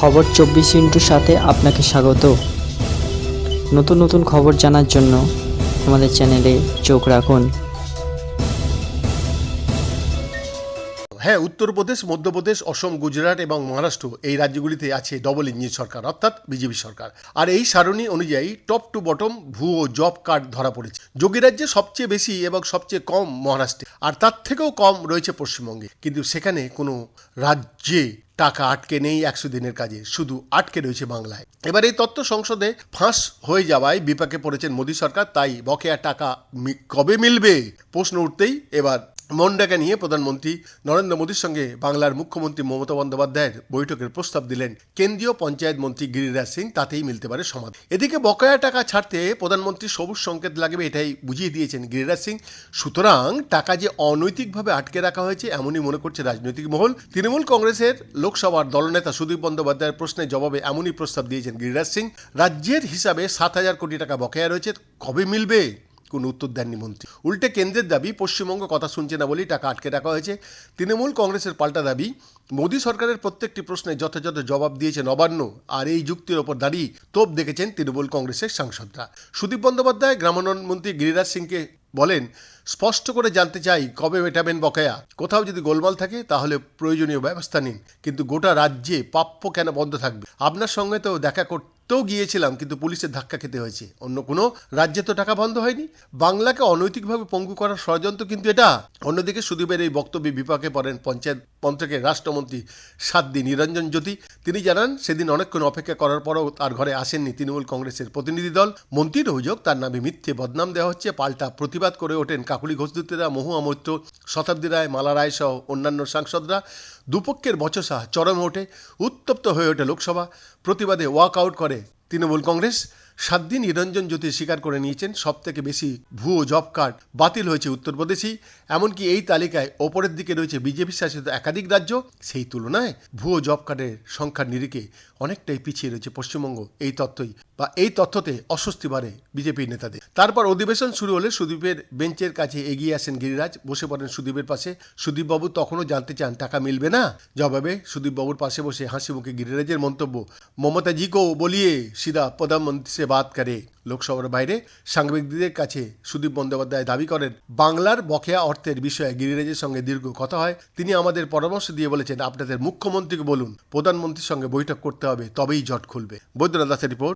খবর চব্বিশ ইন্টুর সাথে আপনাকে স্বাগত। নতুন নতুন খবর জানার জন্য আমাদের চ্যানেলে চোখ রাখুন। হ্যাঁ উত্তরপ্রদেশ, মধ্যপ্রদেশ, অসম, গুজরাট এবং মহারাষ্ট্র এই রাজ্যগুলিতে আছে ডবল ইঞ্জিন সরকার, অর্থাৎ বিজেপি সরকার। আর এই সারণী অনুযায়ী টপ টু বটম ভুয়ো জব কার্ড ধরা পড়েছে। যোগী রাজ্যে সবচেয়ে বেশি এবং সবচেয়ে কম মহারাষ্ট্রে। আর তার থেকেও কম রয়েছে পশ্চিমবঙ্গে। কিন্তু সেখানে কোনো রাজ্যে টাকা আটকে নেই একশো দিনের কাজে, শুধু আটকে রয়েছে বাংলায়। এবার এই তথ্য সংসদে ফাঁস হয়ে যাওয়ায় বিপাকে পড়েছেন মোদী সরকার, তাই বকেয়া টাকা কবে মিলবে? প্রশ্ন উঠতেই এবার মনডাকে নিয়ে প্রধানমন্ত্রী নরেন্দ্র মোদীর সঙ্গে বাংলার মুখ্যমন্ত্রী মমতা বন্দ্যোপাধ্যায়ের বৈঠকের প্রস্তাব দিলেন। কেন্দ্রীয় পঞ্চায়েত মন্ত্রী গিরিরাজ সিং, তাতেই মিলতে পারে সমাধান। এদিকে বকেয়া টাকা ছাড়তে প্রধানমন্ত্রী সবুজ সংকেত লাগবে এটাই বুঝিয়ে দিয়েছেন গিরিরাজ সিং। সুতরাং টাকা যে অনৈতিকভাবে আটকে রাখা হয়েছে, এমনই মনে করছে রাজনৈতিক মহল। তৃণমূল কংগ্রেসের লোকসভার দলনেতা সুদীপ বন্দ্যোপাধ্যায়ের প্রশ্নের জবাবে এমনই প্রস্তাব দিয়েছেন গিরিরাজ সিং। রাজ্যের হিসাবে সাত হাজার কোটি টাকা বকেয়া রয়েছে, কবে মিলবে? কোনো উত্তর দেননি মন্ত্রী। উল্টে কেন্দ্রের দাবি, পশ্চিমবঙ্গ কথা শুনছে না বলেই টাকা আটকে রাখা হয়েছে। তৃণমূল কংগ্রেসের পাল্টা দাবি, মোদী সরকারের প্রত্যেকটি প্রশ্নে যথাযথ জবাব দিয়েছে নবান্ন, আর এই যুক্তির ওপর দাঁড়িয়ে তোপ দেখেছেন তৃণমূল কংগ্রেসের সাংসদরা। সুদীপ বন্দ্যোপাধ্যায় গ্রামোন্নয়ন মন্ত্রী গিরিরাজ সিংকে বলেন, স্পষ্ট করে জানতে চাই কবে মেটাবেন বকেয়া। কোথাও যদি গোলমাল থাকে, তাহলে প্রয়োজনীয় ব্যবস্থা নিন। কিন্তু গোটা রাজ্যে প্রাপ্য কেন বন্ধ থাকবে? আপনার সঙ্গে তো দেখা করতেও গিয়েছিলাম, কিন্তু পুলিশের ধাক্কা খেতে হয়েছে। অন্য কোনো রাজ্যে তো টাকা বন্ধ হয়নি। বাংলাকে অনৈতিকভাবে পঙ্গু করার ষড়যন্ত্র কিন্তু এটা। অন্যদিকে সুদীপের এই বক্তব্যে বিপাকে পড়েন পঞ্চায়েত মন্ত্রকের রাষ্ট্রমন্ত্রী সাদ্দি নিরঞ্জন জ্যোতি। তিনি জানান, সেদিন অনেকক্ষণ অপেক্ষা করার পরও তার ঘরে আসেননি তৃণমূল কংগ্রেসের প্রতিনিধি দল। মন্ত্রীর অভিযোগ, তার নামে মিথ্যে বদনাম দেওয়া হচ্ছে, পাল্টা প্রতিবাদ করে ওঠেন কাকুলি ঘোষদুতেরা মহুয়া মৈত্র শতাব্দী রায়, মালা রায় সহ অন্যান্য সাংসদরা দুপক্ষের বচসা চরমে ওঠে, উত্তপ্ত হয়ে ওঠে লোকসভা, প্রতিবাদে ওয়াক আউট করে তৃণমূল কংগ্রেস। সাত দিন নিরঞ্জন জ্যোতি স্বীকার করে নিয়েছেন। সব থেকে বেশি ভুয়ো জব কার্ড বাতিল হয়েছে উত্তরপ্রদেশেই। এমনকি এই তালিকায় ওপরের দিকে রয়েছে বিজেপি শাসিত একাধিক রাজ্য। সেই তুলনায় ভুয়ো জব কার্ডের সংখ্যার নিরিখে অনেকটাই পিছিয়ে রয়েছে পশ্চিমবঙ্গ। এই তথ্যই বা এই তথ্যতে অস্বস্তি বাড়ে বিজেপি নেতাদের। তারপর অধিবেশন শুরু হলে সুদীপের বেঞ্চের কাছে এগিয়ে আসেন গিরিরাজ। বসে পড়েন সুদীপের পাশে। সুদীপবাবু তখনও জানতে চান, টাকা মিলবে না? জবাবে সুদীপবাবুর পাশে বসে হাসি মুখে গিরিরাজের মন্তব্য মমতা জি বলিয়ে সিধা প্রধানমন্ত্রী সে বাত করে লোকসভার বাইরে সাংবাদিকদের কাছে সুদীপ বন্দ্যোপাধ্যায় দাবি করেন, বাংলার বকেয়া অর্থের বিষয়ে গিরিরাজের সঙ্গে দীর্ঘ কথা হয়। তিনি আমাদের পরামর্শ দিয়ে বলেছেন, আপনাদের মুখ্যমন্ত্রীকে বলুন, প্রধানমন্ত্রীর সঙ্গে বৈঠক করতে হবে, তবেই জট খুলবে। বৈদ্যনাথ দাসের রিপোর্ট।